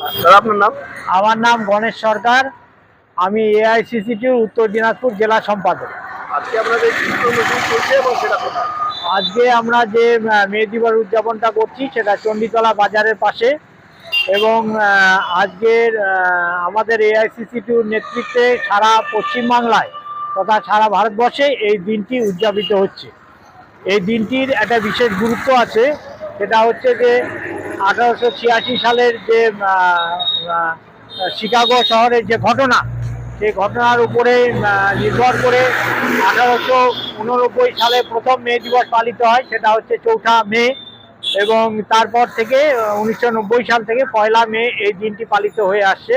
দাদা আপনার নাম? আমার নাম গণেশ সরকার। আমি এআইসিসিটির উত্তর দিনাজপুর জেলা সম্পাদক। আজকে আপনাদের চলছে এবং সেটা কোথায়? আজকে আমরা যে মে দিবস উদযাপনটা করছি সেটা চণ্ডীতলা বাজারের পাশে এবং আজকের আমাদের এআইসিসিটির নেতৃত্বে সারা পশ্চিমবাংলায় তথা সারা ভারতবর্ষে এই দিনটি উদযাপিত হচ্ছে। এই দিনটির একটা বিশেষ গুরুত্ব আছে। সেটা হচ্ছে যে আঠারোশো ছিয়াশি সালের যে শিকাগো শহরের যে ঘটনা, সেই ঘটনার উপরে নির্ভর করে আঠারোশো উননব্বই সালে প্রথম মে দিবস পালিত হয়, সেটা হচ্ছে চৌঠা মে এবং তারপর থেকে উনিশশো নব্বই সাল থেকে পয়লা মে এই দিনটি পালিত হয়ে আসছে।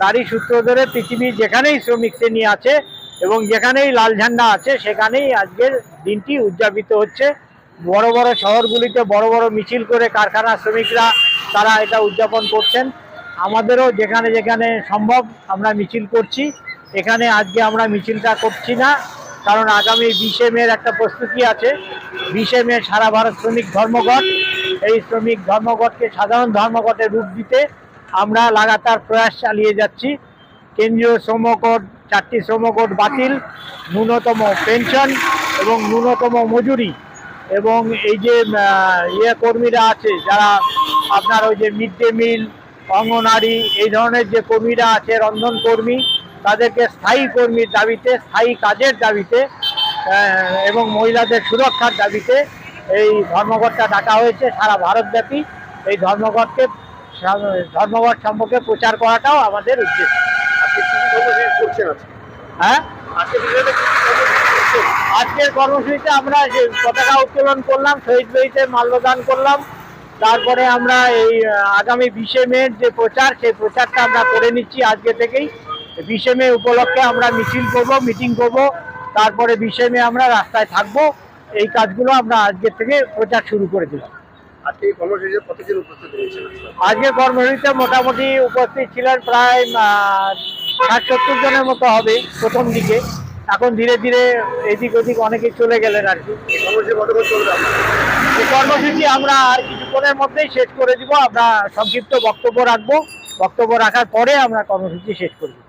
তারই সূত্র ধরে পৃথিবীর যেখানেই শ্রমিক শ্রেণি আছে এবং যেখানেই লাল ঝান্ডা আছে, সেখানেই আজকের দিনটি উদযাপিত হচ্ছে। বড় বড় শহরগুলিতে বড় বড় মিছিল করে কারখানা শ্রমিকরা তারা এটা উদযাপন করছেন। আমাদেরও যেখানে যেখানে সম্ভব আমরা মিছিল করছি। এখানে আজকে আমরা মিছিলটা করছি না, কারণ আগামী বিশে মের একটা প্রস্তুতি আছে। বিশে মে সারা ভারত শ্রমিক ধর্মঘট, এই শ্রমিক ধর্মঘটকে সাধারণ ধর্মঘটের রূপ দিতে আমরা লাগাতার প্রয়াস চালিয়ে যাচ্ছি। কেন্দ্রীয় শ্রম কোড চারটি শ্রম কোড বাতিল, ন্যূনতম পেনশন এবং ন্যূনতম মজুরি। এবং এই যে ইয়ে কর্মীরা আছে যারা আপনার ওই যে মিড ডে মিল অঙ্গনারী এই ধরনের যে কর্মীরা আছে রন্ধন কর্মী তাদেরকে স্থায়ী কর্মীর দাবিতে স্থায়ী কাজের দাবিতে এবং মহিলাদের সুরক্ষার দাবিতে এই ধর্মঘটটা ডাকা হয়েছে সারা ভারতব্যাপী। এই ধর্মঘটকে ধর্মঘট সম্পর্কে প্রচার করাটাও আমাদের উদ্দেশ্য। হ্যাঁ? আজকের কর্মসূচিতে আমরা যে পতাকা উত্তোলন করলাম শহীদ বইতে মাল্যদান করলাম। তারপরে আমরা এই আগামী বিশে মে যে প্রচার সেই প্রচারটা আমরা করে নিচ্ছি আজকে থেকেই। বিশে মে উপলক্ষে আমরা মিছিল করব মিটিং করব। তারপরে বিশে মে আমরা রাস্তায় থাকব। এই কাজগুলো আমরা আজকে থেকে প্রচার শুরু করে দিলাম। আজকে কর্মসূচিতে মোটামুটি উপস্থিত ছিলেন প্রায় ষাট সত্তর জনের মতো হবে প্রথম দিকে। এখন ধীরে ধীরে এদিক ওদিক অনেকে চলে গেলেন আর কি। কর্মসূচি আমরা আর কিছুক্ষণের মধ্যেই শেষ করে দিব। আমরা সংক্ষিপ্ত বক্তব্য রাখব। বক্তব্য রাখার পরে আমরা কর্মসূচি শেষ করে দেবো।